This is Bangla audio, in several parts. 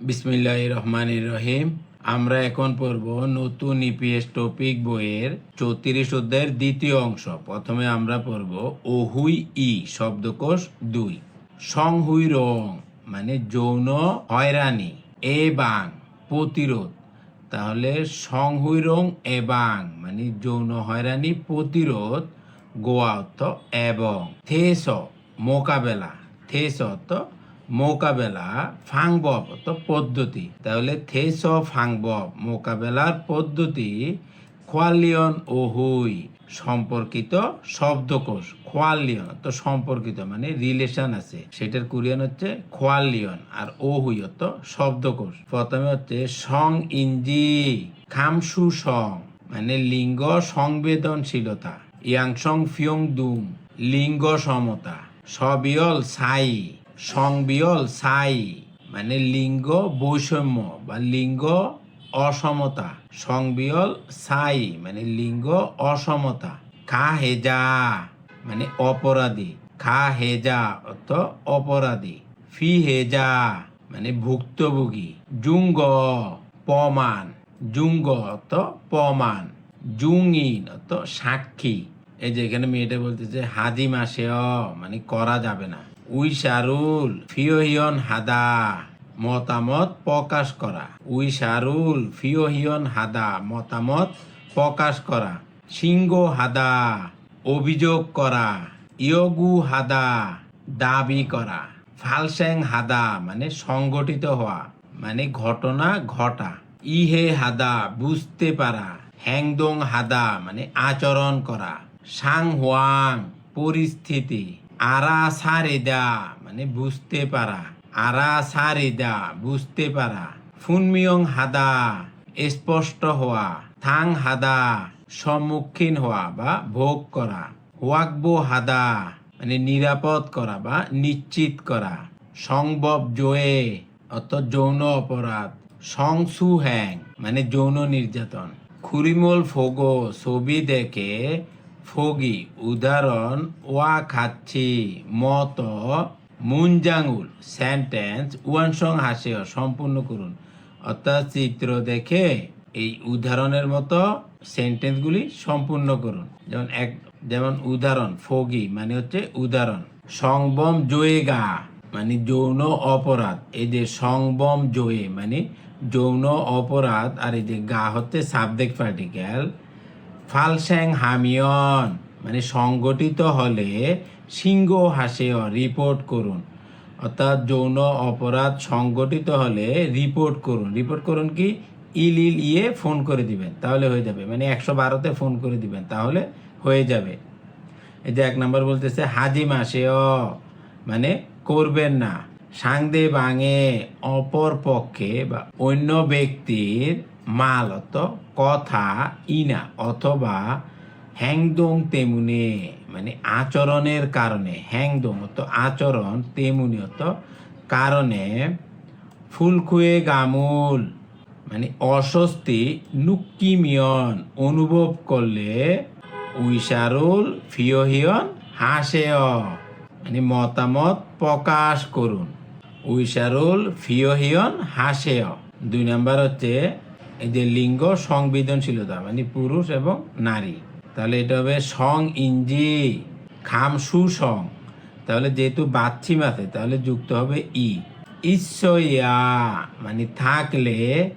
বিসমিল্লাহ রহমান রহিম। আমরা এখন পড়ব নতুন ইপিএস টপিক বইয়ের চৌত্রিশ অধ্যায়ের দ্বিতীয় অংশ। প্রথমে আমরা পড়ব ওহুই ই, শব্দকোষ দুই। সংহুই রং মানে যৌন হয়রানি, এ বাং, প্রতিরোধ। তাহলে সংহুই রং এবাং মানে যৌন হয়রানি, প্রতিরোধ, গোয়া অর্থ এবং, থেস, মোকাবেলা। থেস অর্থ মোকাবেলা ফাংবব অর্থ পদ্ধতি। তাহলে থেস ফাংবব, মোকাবেলার পদ্ধতি খোয়ালিয়ন ও হুই, সম্পর্কিত শব্দকোষ। খোয়ালিয়ন তো সম্পর্কিত মানে রিলেশন আছে। সেটার কোরিয়ান হচ্ছে খোয়ালিয়ন আর ও হুই অর্থ শব্দকোষ। প্রথমে হচ্ছে সং ইঞ্জি, খামসু সং মানে লিঙ্গ সংবেদনশীলতা। ইয়াংসং ফিয়ং দুং, লিঙ্গ সমতা। সবিয়ল সাই। সংবিয়ল সাই মানে লিঙ্গ বৈষম্য বা লিঙ্গ অসমতা। সংবিয়ল সাই মানে লিঙ্গ অসমতা। খা হেজা মানে অপরাধী। খা হেজা অর্থ অপরাধী। ফি হেজা মানে ভুক্তভোগী। জুঙ্গ প্রমাণ। জুঙ্গ অর্থ পমান জুংইন অর্থ সাক্ষী। এই যে এখানে মেয়েটা বলতেছে, হাজি মাসে মানে করা যাবে না। উই শারুল ফিওহিয়ন হাদা। মতামত প্রকাশ করা। উই শারুল ফিওহিয়ন হাদা। মতামত প্রকাশ করা। সিংহ হাদা। অভিযোগ করা। ইয়গু হাদা। দাবি করা। ফালসেং হাদা মানে সংগঠিত হওয়া। মানে ঘটনা ঘটা। ইহে হাদা বুঝতে পারা। হ্যাংদং হাদা মানে আচরণ করা। সাং হোয়াং পরিস্থিতি। আরা সারেদা মানে বুঝতে পারা। আরা সারেদা বুঝতে পারা। ফুনমিয়ং হাদা, স্পষ্ট হওয়া। থাং হাদা, সম্মুখীন হওয়া বা ভোগ করা। হোয়াকবো হাদা মানে নিরাপদ করা বা নিশ্চিত করা। সংভব জয়ে অত যৌন অপরাধ। সংসু হ্যাং মানে যৌন নির্যাতন। খুরিমল ফোগো, ছবি দেখে ফগি, উদাহরণ, ওয়া খাচ্ছি, মত, মুনজাঙ্গুল সেন্টেন্স ওয়ানসং হাসেও, সম্পূর্ণ করুন। অর্থাৎ চিত্র দেখে এই উদাহরণের মতো সেন্টেন্সগুলি সম্পূর্ণ করুন। যেমন এক, যেমন উদাহরণ, ফগি মানে হচ্ছে উদাহরণ। সংবম জয়েগা মানে যৌন অপরাধ। এই যে সংবম জয়ে মানে যৌন অপরাধ, আর এই যে গা হচ্ছে সাবজেক্ট পার্টিকেল ফালস্যাং হামিয়ন মানে সংগঠিত হলে সিংহ হাসেও রিপোর্ট করুন। অর্থাৎ যৌন অপরাধ সংগঠিত হলে রিপোর্ট করুন। রিপোর্ট করুন কি? ইল ইল ইয়ে ফোন করে দিবেন, তাহলে হয়ে যাবে। মানে একশো বারোতে ফোন করে দিবেন, তাহলে হয়ে যাবে। এই যে এক নম্বর বলতেছে, হাজি মাসেও মানে করবেন না। সাংদে বাঙে অপর পক্ষে বা অন্য ব্যক্তির মাল অত কথা ইনা অথবা হ্যাংদং তেমুনে মানে আচরণের কারণে, হ্যাংদং অত আচরণ, তেমুনি অত কারণে, ফুলকুয়ে গামুল মানে অস্বস্তি, নুক্কিমিয়ন, অনুভব করলে উইসারুল ফিওহিয়ন হাসেয় মানে মতামত প্রকাশ করুন। উইসারুল ফিওহিয়ন হাসেয়। দুই নাম্বার হচ্ছে এই যে লিঙ্গ সংবেদনশীলতা মানে পুরুষ এবং নারী। তাহলে এটা হবে সং ইঞ্জি, খাম সুসং। তাহলে যেহেতু বাচ্চিম আছে, তাহলে যুক্ত হবে ই। ইসয়া মানে থাকলে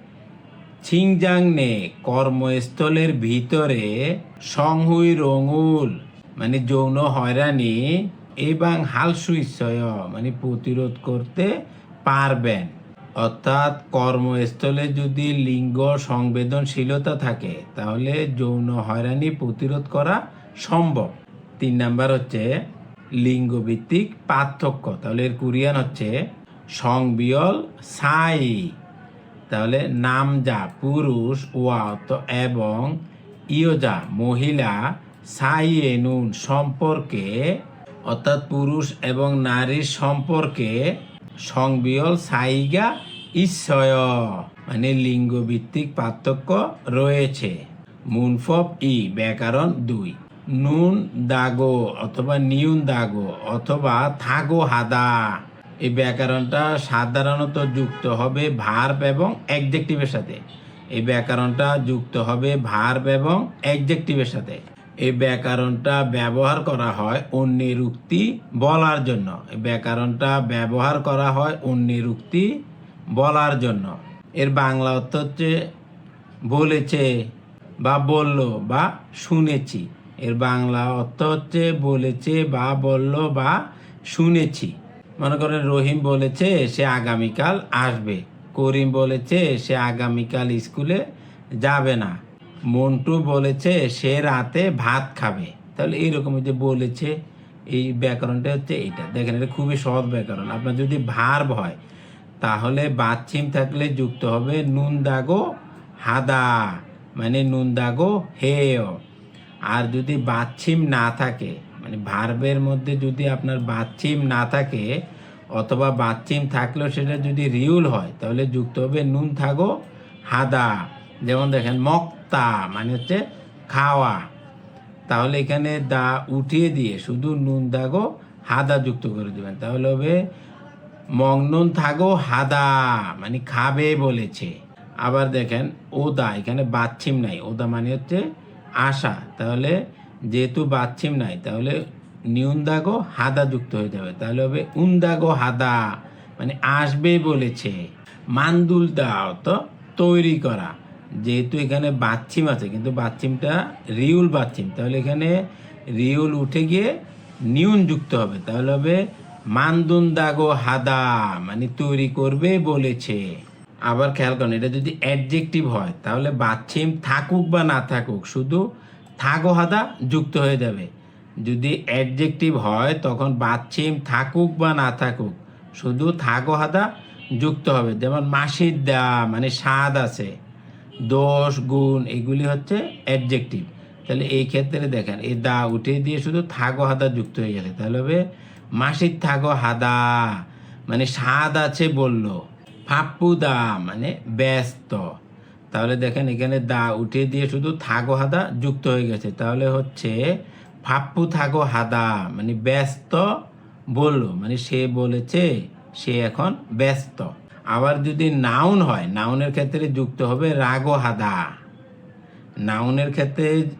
ছিংজাংনে, কর্মস্থলের ভিতরে সংহুই রঙুল মানে যৌন হয়রানি এবং হালসুইসয় মানে প্রতিরোধ করতে পারবেন। অর্থাৎ কর্মস্থলে যদি লিঙ্গ সংবেদনশীলতা থাকে, তাহলে যৌন হয়রানি প্রতিরোধ করা সম্ভব। তিন নাম্বার হচ্ছে লিঙ্গভিত্তিক পার্থক্য। তাহলে এর কোরিয়ান হচ্ছে সংবিয়ল সাই। তাহলে নামজা, পুরুষ, ওয়াত এবং ইয়োজা, মহিলা সাইয়েনুন সম্পর্কে, অর্থাৎ পুরুষ এবং নারীর সম্পর্কে সংবিয়ল সাইগা ঈশ্বয় মানে লিঙ্গভিত্তিক পার্থক্য রয়েছে। মুনফব ই, ব্যাকরণ দুই। নুন দাগো অথবা নিউন দাগো অথবা থাগো হাদা। এই ব্যাকরণটা সাধারণত যুক্ত হবে ভার্ব এবং অ্যাডজেক্টিভের সাথে। এই ব্যাকরণটা যুক্ত হবে ভার্ব এবং অ্যাডজেক্টিভের সাথে। এই ব্যাকরণটা ব্যবহার করা হয় অন্যের উক্তি বলার জন্য। এই ব্যাকরণটা ব্যবহার করা হয় অন্যের উক্তি বলার জন্য। এর বাংলা অর্থ হচ্ছে বলেছে বা বলল বা শুনেছি। এর বাংলা অর্থ হচ্ছে বলেছে বা বলল বা শুনেছি। মনে করেন রহিম বলেছে, সে আগামীকাল আসবে। করিম বলেছে, সে আগামীকাল স্কুলে যাবে না। মন্টু বলেছে, সে রাতে ভাত খাবে। তাহলে এইরকম যে বলেছে, এই ব্যাকরণটা হচ্ছে এটা। দেখেন, এটা খুবই সহজ ব্যাকরণ। আপনার যদি ভার্ব হয় তাহলে বাচ্চিম থাকলে যুক্ত হবে নুন দাগো হাদা মানে নুন দাগো হেয়। আর যদি বাচ্ছিম না থাকে মানে ভার্বের মধ্যে যদি আপনার বাচ্ছিম না থাকে, অথবা বাচ্চিম থাকলেও সেটা যদি রিউল হয়, তাহলে যুক্ত হবে নুন থাগো হাদা। যেমন দেখেন, মক্তা মানে হচ্ছে খাওয়া। তাহলে এখানে দা উঠিয়ে দিয়ে শুধু নুন দাগো হাদা যুক্ত করে দেবেন। তাহলে হবে মংনুন থাকো হাদা মানে খাবে বলেছে। আবার দেখেন, ওদা, এখানে বাচ্ছিম নাই। ওদা মানে হচ্ছে আশা। তাহলে যেহেতু বাচ্ছিম নাই, তাহলে নিউন্দাগো হাদা যুক্ত হয়ে যাবে। তাহলে হবে উন্দাগো হাদা মানে আসবে বলেছে। মান্দুল দাও তো, তৈরি করা। যেহেতু এখানে বাচ্ছিম আছে, কিন্তু বাচ্চিমটা রিউল বাচ্ছিম। তাহলে এখানে রিউল উঠে গিয়ে নিউন যুক্ত হবে। তাহলে হবে মান্দুন দাগো হাদা মানে তৈরি করবে বলেছে। আবার খেয়াল করেন, এটা যদি অ্যাডজেক্টিভ হয়, তাহলে বাচ্চিম থাকুক বা না থাকুক, শুধু থাকো হাদা যুক্ত হয়ে যাবে। যদি অ্যাডজেক্টিভ হয়, তখন বাচ্চিম থাকুক বা না থাকুক, শুধু থাকো হাদা যুক্ত হবে। যেমন মাসির দা মানে স্বাদ আছে, দোষ, গুণ, এগুলি হচ্ছে অ্যাডজেক্টিভ তাহলে এই ক্ষেত্রে দেখেন এই দা উঠে দিয়ে শুধু থাকো হাদা যুক্ত হয়ে গেছে। তাহলে হবে মাসির থাকো হাদা। মানে স্বাদ আছে বলল। ফাপ্পু দা মানে ব্যস্ত। তাহলে দেখেন এখানে দা উঠে দিয়ে শুধু থাকো হাদা যুক্ত হয়ে গেছে। তাহলে হচ্ছে ফাপ্পু থাকো হাদা মানে ব্যস্ত বলল। মানে সে বলেছে সে এখন ব্যস্ত। আবার যদি নাউন হয়, নাউনের ক্ষেত্রে যুক্ত হবে রাগো হাদা। নাউনের ক্ষেত্রে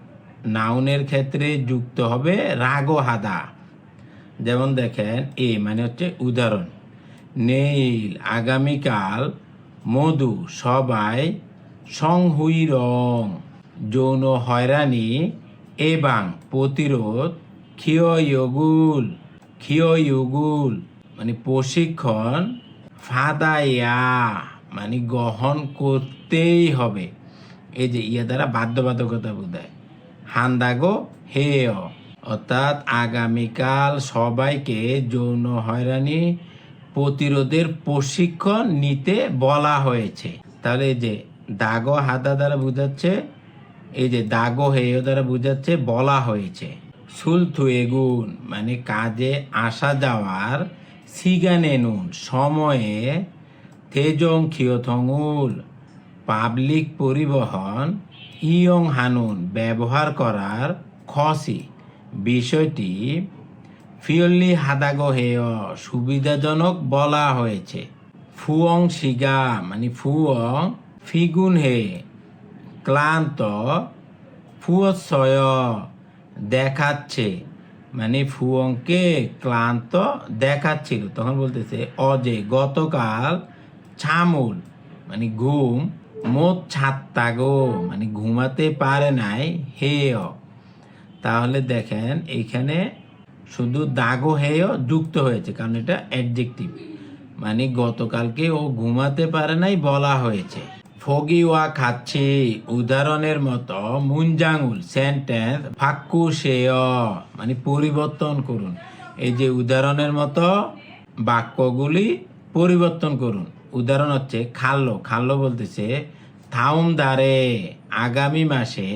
নাউনের ক্ষেত্রে যুক্ত হবে রাগো হাদা। যেমন দেখেন, এ মানে হচ্ছে উদাহরণ। নীল আগামীকাল, মধু, সবাই সংহুই রং যৌন হয়রানি এবং প্রতিরোধ ক্ষিয়গুল ক্ষিয়গুল মানে প্রশিক্ষণ ফাদাইয়া মানে গ্রহণ করতেই হবে। এই যে ইয়া দ্বারা বাধ্যবাধকতা বোঝায়। হান্দাগো হেয়। অর্থাৎ আগামীকাল সবাইকে যৌন হয়রানি প্রতিরোধের প্রশিক্ষণ নিতে বলা হয়েছে। তাহলে যে দাগো হাদা দ্বারা বোঝাচ্ছে, এই যে দাগো হেয় দ্বারা বোঝাচ্ছে, বলা হয়েছে। সুলথু এগুন মানে কাজে আসা যাওয়ার সিগানে নুন, সময়ে তেজং খিয়থঙুল পাবলিক পরিবহন, ইয়ং হানুন ব্যবহার করার খসি। বিষয়টি ফিয়ল্লি হাদাগো হেয় সুবিধাজনক বলা হয়েছে। ফুয়ং শিগা মানে ফুয়ং ফিগুন হে ক্লান্ত ফুয়সয় দেখাচ্ছে মানে ফুয়ংকে ক্লান্ত দেখাচ্ছিল। তখন বলতেছে, অজে গতকাল ছামুল মানে ঘুম মোট ছাত্তাগো মানে ঘুমাতে পারে নাই, হেয় তাহলে দেখেন এইখানে শুধু দাগো হেয় যুক্ত হয়েছে, কারণ এটা অ্যাডজেক্টিভ মানে গতকালকে ও ঘুমাতে পারে নাই বলা হয়েছে। ফগিওয়া খাচ্ছি, উদাহরণের মতো মুঞ্জাঙ্গুল সেন্টেন্স ফাক্কু সেয়। মানে পরিবর্তন করুন। এই যে উদাহরণের মতো বাক্যগুলি পরিবর্তন করুন। উদাহরণ হচ্ছে খাল্লো। খাল্লো বলতেছে থাউম দারে আগামী মাসে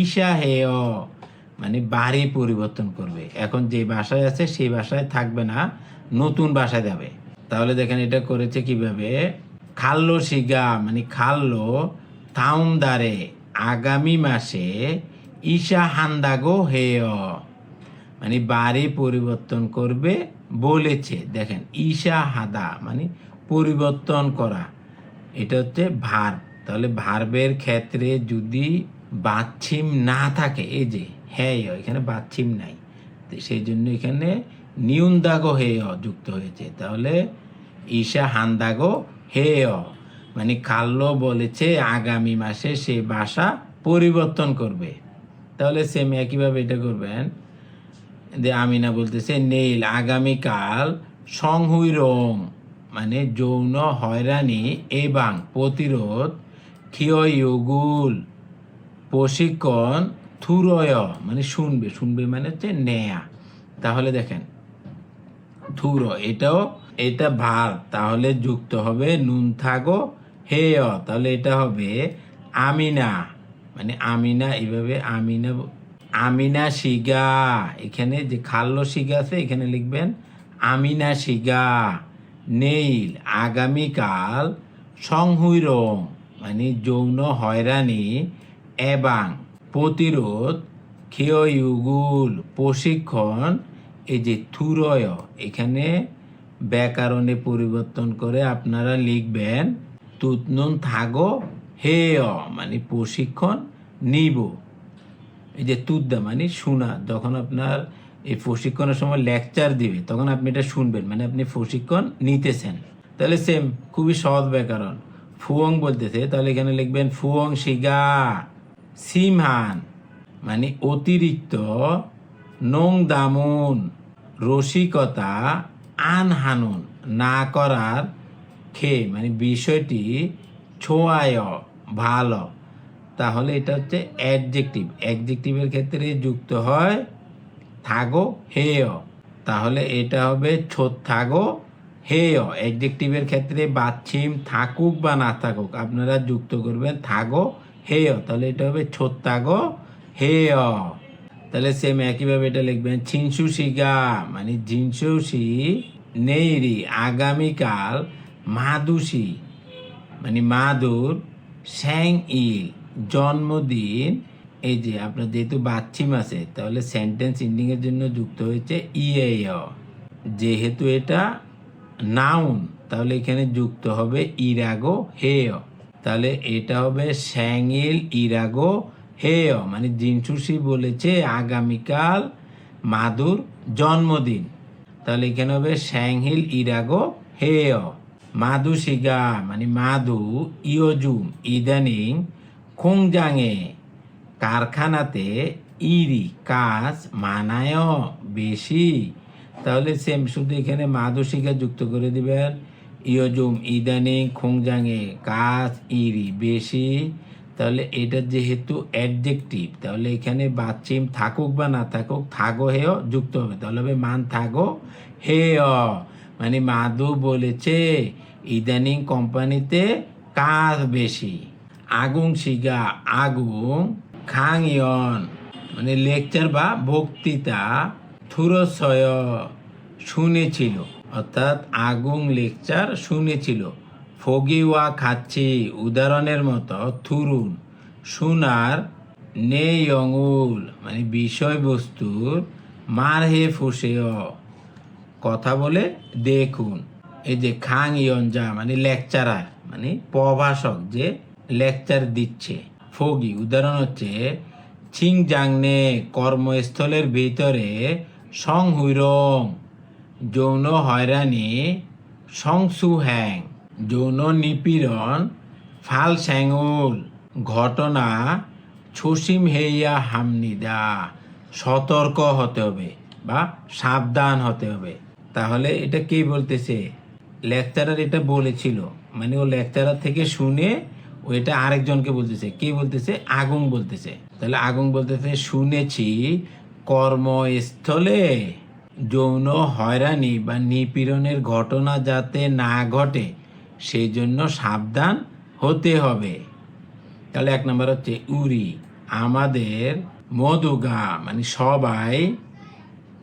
ঈশা হেয়। মানে বাড়ি পরিবর্তন করবে। এখন যে বাসায় আছে, সেই বাসায় থাকবে না, নতুন বাসায় যাবে। তাহলে দেখেন এটা করেছে কীভাবে? খাল্লো শিগা মানে খাল্লো থাউম দারে আগামী মাসে ঈশা হান্দাগো হেয়। মানে বাড়ি পরিবর্তন করবে বলেছে। দেখেন, ঈশা হাদা মানে পরিবর্তন করা। এটা হচ্ছে ভার তাহলে ভার্বের ক্ষেত্রে যদি বাচ্ছিম না থাকে, এই যে হ্যাঁ এখানে বাচ্ছিম নাই। সেই জন্য এখানে নিউন্দাগো হে যুক্ত হয়েছে। তাহলে ঈশা হান্দাগো হে মানে কাল্লো বলেছে আগামী মাসে সে বাসা পরিবর্তন করবে। তাহলে সেম একইভাবে এটা করবেন। যে আমিনা বলতেছে, নেইল, আগামীকাল সংহুই রং মানে যৌন হয়রানি এবং প্রতিরোধ ক্ষিয়গুল প্রশিক্ষণ থুরয় মানে শুনবে শুনবে মানে হচ্ছে নেয়া। তাহলে দেখেন থুর এটাও, এটা ভার তাহলে যুক্ত হবে নুন থাকো হে অ তাহলে এটা হবে আমিনা। মানে আমিনা, এইভাবে আমিনা আমিনা শিগা। এখানে যে খাল্লো শিগা আছে, এখানে লিখবেন, আমিনা শিগা, নেইল, আগামীকাল সংহুই রং মানে যৌন হয়রানি, এবং। প্রতিরোধ ক্ষয়ুগুল প্রশিক্ষণ, এই যে থুরয়, এখানে ব্যাকরণে পরিবর্তন করে আপনারা লিখবেন, তুতনুন থাগো হে মানে প্রশিক্ষণ নিব। এই যে তুদ্দা মানে শোনা, যখন আপনার এই প্রশিক্ষণের সময় লেকচার দিবে, তখন আপনি এটা শুনবেন মানে আপনি প্রশিক্ষণ নিতেছেন। তাহলে সেম, খুবই সহজ ব্যাকরণ। ফুয়ং বলতেছে, তাহলে এখানে লিখবেন, ফুয়ং শিগা সিমহান মানে অতিরিক্ত নং দামুন রসিকতা আন হানুন না করার খে মানে বিষয়টি ছোঁয়ায় ভালো। তাহলে এটা হচ্ছে অ্যাডজেক্টিভ অ্যাডজেক্টিভের ক্ষেত্রে যুক্ত হয় থাগো, হেয়। তাহলে এটা হবে ছোট থাগো, হেয়। অ্যাডজেক্টিভের ক্ষেত্রে বাচ্ছিম থাকুক বা না থাকুক, আপনারা যুক্ত করবেন থাগো হেয়, তাহলে এটা হবে ছোট থাগো হেয়। তাহলে সেম একইভাবে এটা লিখবেন ছিনসু শিগা মানে জিনসুসি নেইরি, আগামীকাল মাদুসি মানে মাদুর স্যাং ইল জন্মদিন, এই যে আপনার যেহেতু বাচ্চিম আছে, তাহলে সেন্টেন্স ইন্ডিংয়ের জন্য যুক্ত হয়েছে ইয়ে যেহেতু এটা নাউন তাহলে এখানে যুক্ত হবে ইরাগো হেয়। তাহলে এটা হবে স্যাংইল ইরাগো হেয় মানে জিনসুসি বলেছে আগামীকাল মাদুর জন্মদিন। তাহলে এখানে হবে স্যাংহিল ইরাগো হেয় মাদু শিগা মানে মাদু, ইয়জুম, ইদানিং খোংজাংয়ে কারখানাতে ইরি, কাজ মানায় বেশি। তাহলে সেম, শুধু এখানে মাদু শিগা যুক্ত করে দিবেন। ইয়জুম ইদানিং খোংজাংয়ে কাজ ইরি বেশি। তাহলে এটা যেহেতু অ্যাডজেক্টিভ তাহলে এখানে বাচ্চিম থাকুক বা না থাকুক, থাগো হেয়, যুক্ত হবে। তাহলে হবে মান থাগো হেয়। মানে মাদু বলেছে, ইদানিং কোম্পানিতে কাজ বেশি। আগুন শিগা আগুন খাংয়ন মানে লেকচার বা বক্তৃতা থুরসয় শুনেছিল। অর্থাৎ আগুন লেকচার শুনেছিল। ফগিওয়া খাচ্ছি, উদাহরণের মতো, থুরুন। সোনার নেই অঙ্গুল মানে বিষয়বস্তুর মার হে ফুসেয়। কথা বলে দেখুন। এই যে খাং ইয়নজা মানে লেকচারার মানে প্রভাষক যে লেকচার দিচ্ছে, ফগি। উদাহরণ হচ্ছে ছিংজাংনে কর্মস্থলের ভিতরে সংহুইরং যৌন হয়রানি সংসু হ্যাং যৌন নিপীড়ন ফাল স্যাঙ্গুল ঘটনা ছসিম হেইয়া হামনিদা, সতর্ক হতে হবে বা সাবধান হতে হবে। তাহলে এটা কে বলতেছে? লেকচারার এটা বলেছিল। মানে ও লেকচারার থেকে শুনে ও এটা আরেকজনকে বলতেছে। কে বলতেছে? আগুন বলতেছে। তাহলে আগুন বলতেছে, শুনেছি কর্মস্থলে যৌন হয়রানি বা নিপীড়নের ঘটনা যাতে না ঘটে সেই জন্য সাবধান হতে হবে। তাহলে এক নম্বর হচ্ছে উরি। আমাদের মধুগা মানে সবাই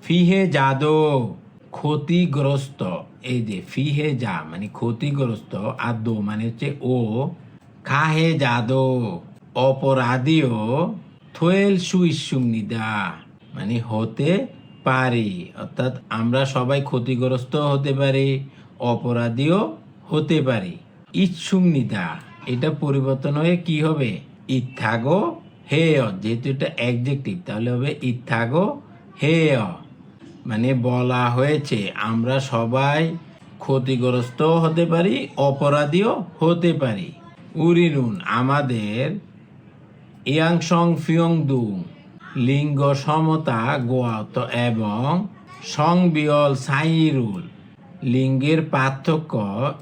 ফিহে জাদো, ক্ষতিগ্রস্ত। এই যে ফিহে যা মানে ক্ষতিগ্রস্ত আর দো মানে হচ্ছে ও। খাহে জাদো, অপরাধীও থোয়েল সুইসুমনিদা মানে হতে পারি। অর্থাৎ আমরা সবাই ক্ষতিগ্রস্ত হতে পারি, অপরাধীও হতে পারি। ইচ্ছুমনিতা এটা পরিবর্তন হয়ে কি হবে? ইত্থাগো হেয় যেহেতু এটা অ্যাডজেক্টিভ তাহলে হবে ইত্থাগো হেয় মানে বলা হয়েছে, আমরা সবাই ক্ষতিগ্রস্ত হতে পারি, অপরাধীও হতে পারি। উরিনুন আমাদের ইয়াংসং ফিয়ং দুং। লিঙ্গ সমতা গোয়াত এবং সংবিয়ল সাইরুল। লিঙ্গের পার্থক্য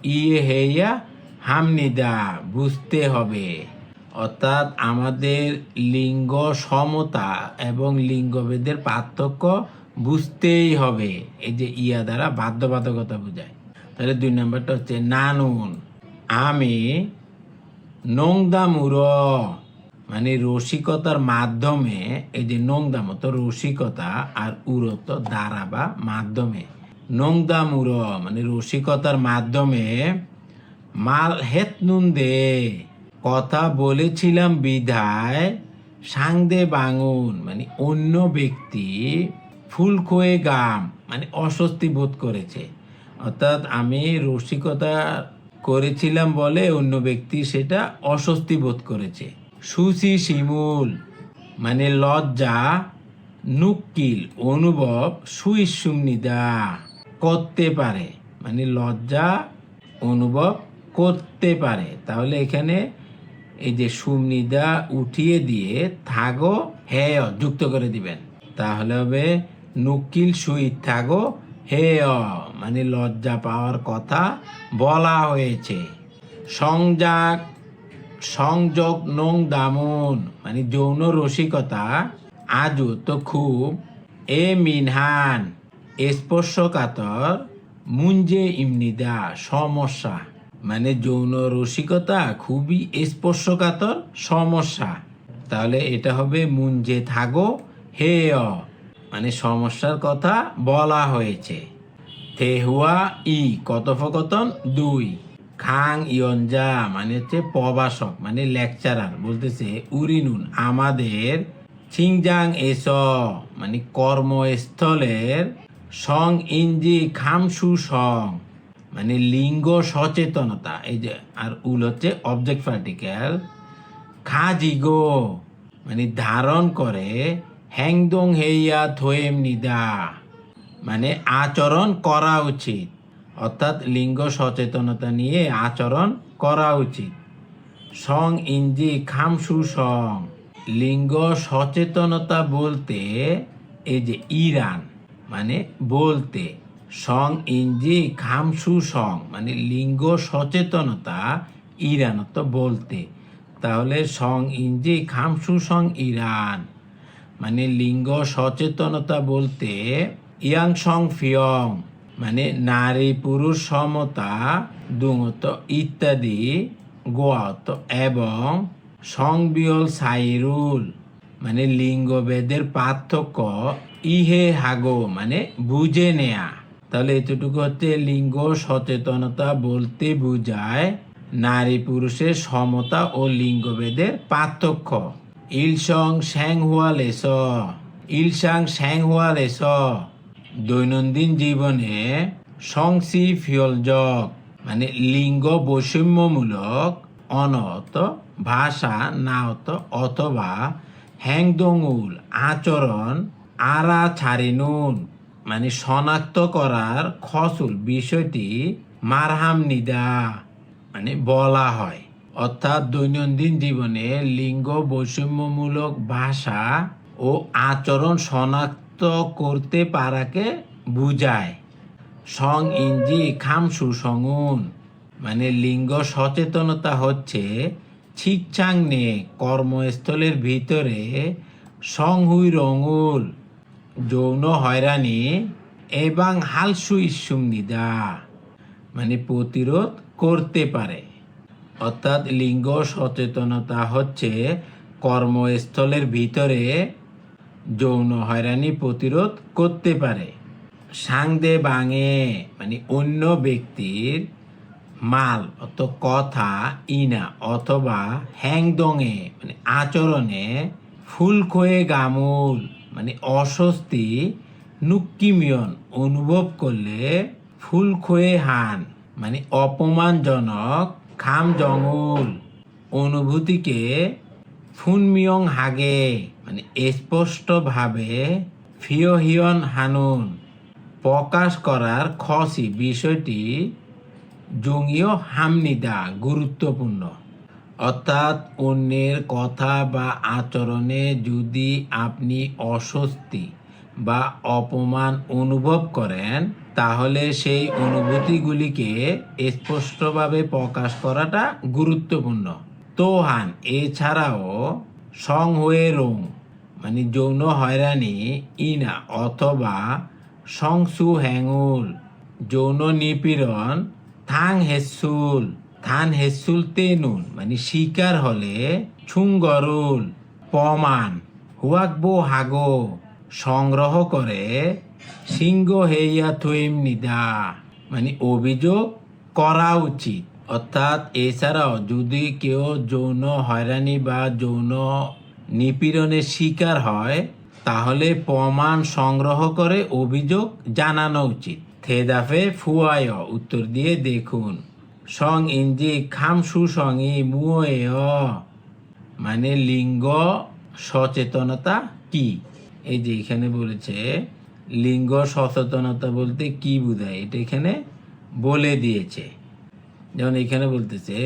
ইয়ে হেয়া হামনিদা বুঝতে হবে। অর্থাৎ আমাদের লিঙ্গ সমতা এবং লিঙ্গভেদের পার্থক্য বুঝতেই হবে। এই যে ইয়া দ্বারা বাধ্যবাধকতা বোঝায়। তাহলে দুই নম্বরটা হচ্ছে নানুন। আমি নোংদামুর মানে রসিকতার মাধ্যমে এই যে নোংদাম তো রসিকতা আর উরত দ্বারা বা মাধ্যমে। নোংদামুর মানে রসিকতার মাধ্যমে মাল হেত নুন দে কথা বলেছিলাম বিধায়, সাংদে বাঙুন মানে অন্য ব্যক্তি ফুল খোয়ে গাম মানে অস্বস্তি বোধ করেছে। অর্থাৎ আমি রসিকতা করেছিলাম বলে অন্য ব্যক্তি সেটা অস্বস্তি বোধ করেছে। সুসি শিমুল। মানে লজ্জা নুকিল অনুভব সুইসুমনিদা করতে পারে। মানে লজ্জা, অনুভব করতে পারে। তাহলে এখানে এই যে সুমনিদা উঠিয়ে দিয়ে থাগো, হেয়, যুক্ত করে দিবেন। তাহলে হবে নুকিল সুইত থাগো, হেয়। মানে লজ্জা পাওয়ার কথা বলা হয়েছে। সংজাক সংযোগ নং দামুন মানে যৌন রসিকতা আজও তো খুব এ মিনহান, স্পর্শকাতর, মুঞ্জে ইমনিদা, সমস্যা। মানে যৌন রসিকতা খুবই স্পর্শকাতর, সমস্যা। তাহলে এটা হবে মুঞ্জে থাগো হে মানে সমস্যার কথা বলা হয়েছে। থেহুয়া ই, কথোপকথন দুই। খাং ইয়ঞ্জা মানে হচ্ছে প্রবাসক মানে লেকচারার, বলতেছে উরিনুন, আমাদের ছিংজাং এস মানে কর্মস্থলের সং ইঞ্জি খামসু সং মানে লিঙ্গ সচেতনতা, এই যে, আর উল হচ্ছে অবজেক্ট পার্টিকেল খাজিগো মানে ধারণ করে হ্যাংদং হেইয়া থোয়েম নিদা মানে আচরণ করা উচিত। অর্থাৎ লিঙ্গ সচেতনতা নিয়ে আচরণ করা উচিত। সং ইঞ্জি খামসু সং লিঙ্গ সচেতনতা বলতে এই যে ইরান মানে বলতে, সং ইঞ্জি খামসু সং মানে লিঙ্গ সচেতনতা ইরান তো বলতে। তাহলে সং ইঞ্জি খামসু সং ইরান মানে লিঙ্গ সচেতনতা বলতে ইয়াং সং ফিয়ং। মানে নারী পুরুষ সমতা দুঙত ইত্যাদি গোয়াত এবং সংবিয়ল সাইরুল মানে লিঙ্গভেদের পার্থক্য ইহে হাগো মানে বুঝে নেয়া। তাহলে এতটুকু হচ্ছে লিঙ্গ সচেতনতা বলতে বুঝায় নারী পুরুষের সমতা ও লিঙ্গভেদের পার্থক্য। ইলসং শ্যাং হুয়া লেস ইলসাং শ্যাং হুয়া দৈনন্দিন জীবনে সংসি ফিয়লজক মানে লিঙ্গ বৈষম্যমূলক অনত ভাষা নাওত অথবা হ্যাংদঙুল আচরণ আরা ছাড়িনুন মানে শনাক্ত করার খসুল বিষয়টি মারহাম নিদা মানে বলা হয়। অর্থাৎ দৈনন্দিন জীবনে লিঙ্গ বৈষম্যমূলক ভাষা ও আচরণ শনাক্ত করতে পারাকে বুঝায়। সং ইঞ্জি খাম সুসঙ্গুন মানে লিঙ্গ সচেতনতা হচ্ছে ছিকছাং নে কর্মস্থলের ভিতরে সংহুই রঙুল, যৌন হয়রানি এবং হালসু ইস্যুম নিদা। মানে প্রতিরোধ করতে পারে। অর্থাৎ লিঙ্গ সচেতনতা হচ্ছে কর্মস্থলের ভিতরে যৌন হয়রানি প্রতিরোধ করতে পারে। সাংদে বাঙে মানে অন্য ব্যক্তির মাল অত কথা, ইনা অথবা হ্যাংদঙে মানে আচরণে ফুল খয়ে গামুল মানে অস্বস্তি, নুক্কিমিয়ন অনুভব করলে ফুল খয়ে হান মানে অপমানজনক খাম জঙ্গল অনুভূতিকে ফুনমিয়ং হাগে মানে স্পষ্টভাবে ফিওহিয়ন হানুন, প্রকাশ করার খসি বিষয়টি জঙ্গীয় হামনিদা গুরুত্বপূর্ণ। অর্থাৎ অন্যের কথা বা আচরণে যদি আপনি অস্বস্তি বা অপমান অনুভব করেন, তাহলে সেই অনুভূতিগুলিকে স্পষ্টভাবে প্রকাশ করাটা গুরুত্বপূর্ণ। তোহান এছাড়াও সং হয়ে রং মানে যৌন হয়রানি, ইনা, অথবা সংসু হ্যাঙ্গুল যৌন নিপীড়ন থাং হেসুল থান হেসুল তেনুন মানে শিকার হলে ছুঙ্গরুল, পমান, হুয়াকবো হাগো, সংগ্রহ করে সিংহ হেইয়া থইম নিদা মানে অভিযোগ করা উচিত। অর্থাৎ এছাড়াও যদি কেউ যৌন হয়রানি বা যৌন নিপীড়নের শিকার হয়, তাহলে প্রমাণ সংগ্রহ করে অভিযোগ জানানো উচিত। থেদাফে ফুয়ায়, উত্তর দিয়ে দেখুন। সং ইঞ্জি খামসু সঙ্গি মুয়ে মানে লিঙ্গ সচেতনতা কি? এই যে এখানে বলেছে, লিঙ্গ সচেতনতা বলতে কি বোঝায়? এটা এখানে বলে দিয়েছে। যেমন এখানে বলতেছে,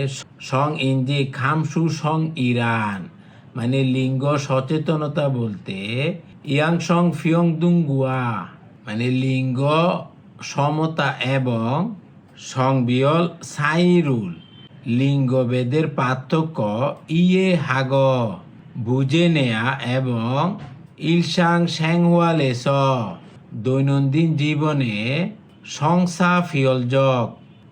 সং ইঞ্জি খামসু সং ইরান মানে লিঙ্গ সচেতনতা বলতে ইয়াং সং ফিয়ং দুঙ্গুয়া মানে লিঙ্গ সমতা এবং সংবিয়ল সাইরুল লিঙ্গভেদের পার্থক্য ইয়ে হাগ, বুঝে নেয়া এবং ইলসাং স্যাংওয়ালেস দৈনন্দিন জীবনে সংসা ফিয়লজক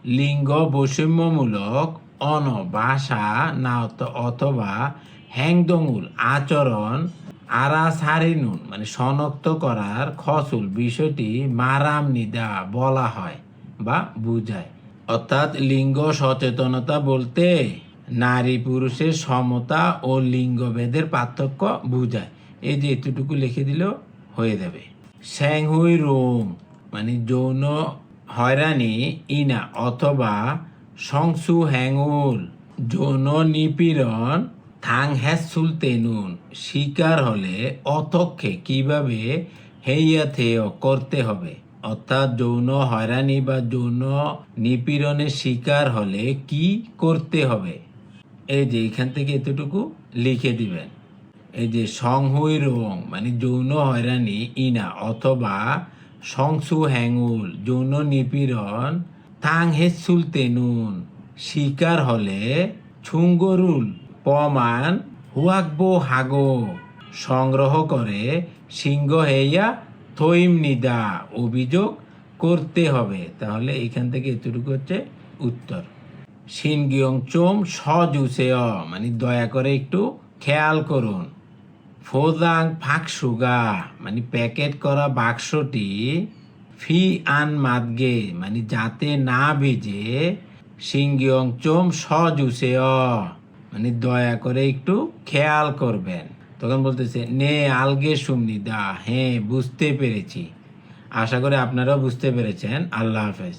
লিঙ্গ বৈষম্যমূলক অন ভাষা না অথবা হ্যাংদঙুল আচরণ আরা সারিনুন মানে শনাক্ত করার খসুল বিষয়টি মারাম নিদা বলা হয় বা বুঝায়। অর্থাৎ লিঙ্গ সচেতনতা বলতে নারী পুরুষের সমতা ও লিঙ্গভেদের পার্থক্য বুঝায়। এই যে এতটুকু লিখে দিলেও হয়ে যাবে। স্যাংহুই রোম মানে যৌন হয়রানি, ইনা অথবা সংসু হ্যাঙ্গুল যৌন নিপীড়ন থাং হ্যাসুল তেনুন শিকার হলে অতক্ষে কীভাবে হেইয়া থেয় করতে হবে? অর্থাৎ যৌন হয়রানি বা যৌন নিপীড়নের শিকার হলে কি করতে হবে? এই যে এখান থেকে এতটুকু লিখে দিবেন। এই যে সংহুই রং মানে যৌন হয়রানি, ইনা অথবা সংসু হ্যাঙ্গুল যৌন নিপীড়ন থাং হেসুল তেনুন শিকার হলে ছুঙ্গরুল, পমান হুয়াকবো হাগো। সংগ্রহ করে সিংহ হেইয়া থইম নিদা, অভিযোগ করতে হবে। তাহলে এখান থেকে এতটুকু হচ্ছে উত্তর। সিনগিয়ং চোম সজুসেয় মানে দয়া করে একটু খেয়াল করুন। ফোজাং ফাঁকসুগা মানে প্যাকেট করা বাক্সটি ফি আন মাদগে মানে যাতে না ভেজে সিংগিয়ং চোম সজুসেয় মানে দয়া করে একটু খেয়াল করবেন। তখন বলতেছে, নে আলগে সুমনি দা হ্যাঁ বুঝতে পেরেছি। আশা করি আপনারাও বুঝতে পেরেছেন। আল্লাহ হাফেজ।